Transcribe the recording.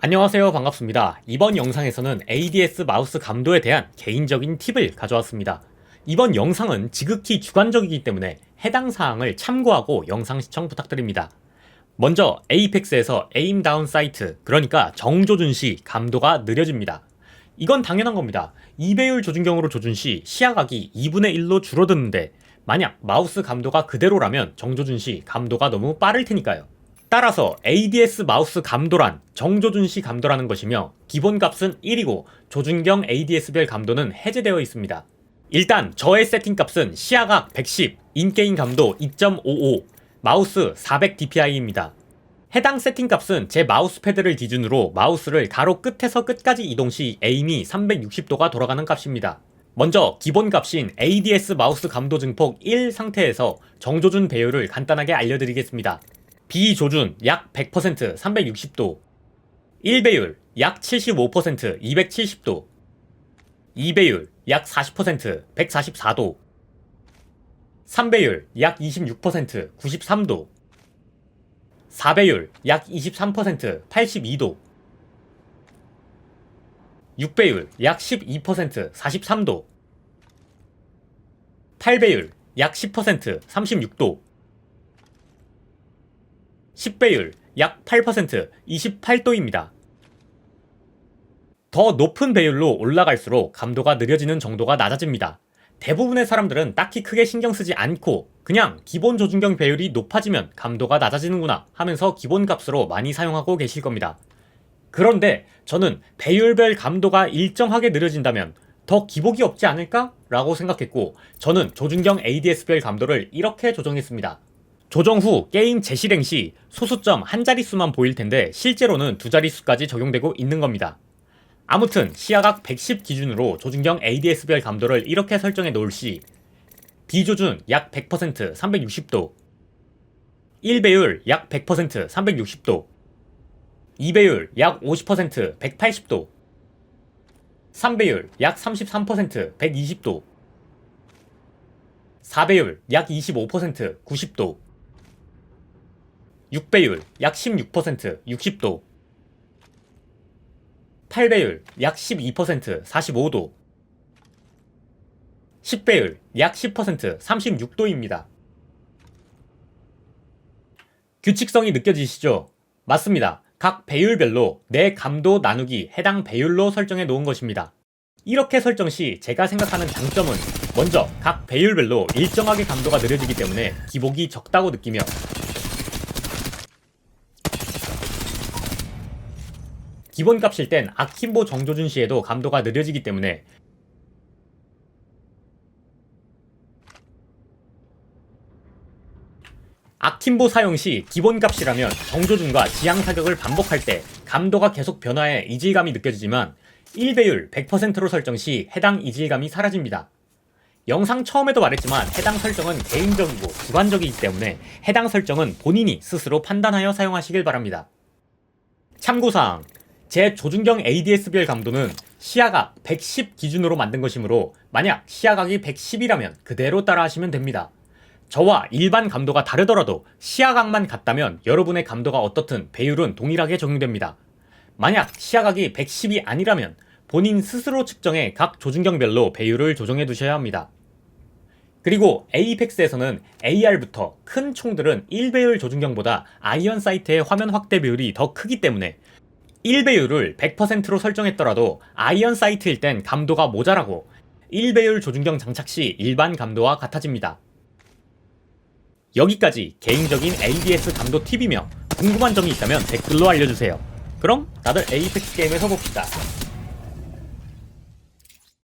안녕하세요 반갑습니다. 이번 영상에서는 ADS 마우스 감도에 대한 개인적인 팁을 가져왔습니다. 이번 영상은 지극히 주관적이기 때문에 해당 사항을 참고하고 영상 시청 부탁드립니다. 먼저 에이펙스에서 에임 다운 사이트 그러니까 정조준 시 감도가 느려집니다. 이건 당연한 겁니다. 2배율 조준경으로 조준 시 시야각이 2분의 1로 줄어드는데 만약 마우스 감도가 그대로라면 정조준 시 감도가 너무 빠를 테니까요. 따라서 ADS 마우스 감도란 정조준 시 감도라는 것이며 기본 값은 1이고 조준경 ADS별 감도는 해제되어 있습니다. 일단 저의 세팅 값은 시야각 110, 인게임 감도 2.55, 마우스 400dpi입니다. 해당 세팅 값은 제 마우스 패드를 기준으로 마우스를 가로 끝에서 끝까지 이동 시 에임이 360도가 돌아가는 값입니다. 먼저 기본 값인 ADS 마우스 감도 증폭 1 상태에서 정조준 배율을 간단하게 알려드리겠습니다. 비조준 약 100% 360도 1배율 약 75% 270도 2배율 약 40% 144도 3배율 약 26% 93도 4배율 약 23% 82도 6배율 약 12% 43도 8배율 약 10% 36도 10배율 약 8% 28도입니다. 더 높은 배율로 올라갈수록 감도가 느려지는 정도가 낮아집니다. 대부분의 사람들은 딱히 크게 신경 쓰지 않고 그냥 기본 조준경 배율이 높아지면 감도가 낮아지는구나 하면서 기본 값으로 많이 사용하고 계실 겁니다. 그런데 저는 배율별 감도가 일정하게 느려진다면 더 기복이 없지 않을까? 라고 생각했고 저는 조준경 ADS별 감도를 이렇게 조정했습니다. 조정 후 게임 재실행 시 소수점 한 자릿수만 보일 텐데 실제로는 두 자릿수까지 적용되고 있는 겁니다. 아무튼 시야각 110 기준으로 조준경 ADS별 감도를 이렇게 설정해 놓을 시 비조준 약 100% 360도 1배율 약 100% 360도 2배율 약 50% 180도 3배율 약 33% 120도 4배율 약 25% 90도 6배율 약 16% 60도 8배율 약 12% 45도 10배율 약 10% 36도입니다. 규칙성이 느껴지시죠? 맞습니다. 각 배율별로 내 감도 나누기 해당 배율로 설정해 놓은 것입니다. 이렇게 설정 시 제가 생각하는 장점은 먼저 각 배율별로 일정하게 감도가 느려지기 때문에 기복이 적다고 느끼며 기본 값일 땐 아킴보 정조준 시에도 감도가 느려지기 때문에 아킴보 사용 시 기본 값이라면 정조준과 지향 사격을 반복할 때 감도가 계속 변화해 이질감이 느껴지지만 1배율 100%로 설정 시 해당 이질감이 사라집니다. 영상 처음에도 말했지만 해당 설정은 개인적이고 주관적이기 때문에 해당 설정은 본인이 스스로 판단하여 사용하시길 바랍니다. 참고사항 제 조준경 ADS별 감도는 시야각 110 기준으로 만든 것이므로 만약 시야각이 110이라면 그대로 따라 하시면 됩니다. 저와 일반 감도가 다르더라도 시야각만 같다면 여러분의 감도가 어떻든 배율은 동일하게 적용됩니다. 만약 시야각이 110이 아니라면 본인 스스로 측정해 각 조준경별로 배율을 조정해 두셔야 합니다. 그리고 에이펙스에서는 AR부터 큰 총들은 1배율 조준경보다 아이언 사이트의 화면 확대 비율이 더 크기 때문에 1배율을 100%로 설정했더라도 아이언 사이트일 땐 감도가 모자라고 1배율 조준경 장착 시 일반 감도와 같아집니다. 여기까지 개인적인 ADS 감도 팁이며 궁금한 점이 있다면 댓글로 알려주세요. 그럼 다들 에이펙스 게임에서 봅시다.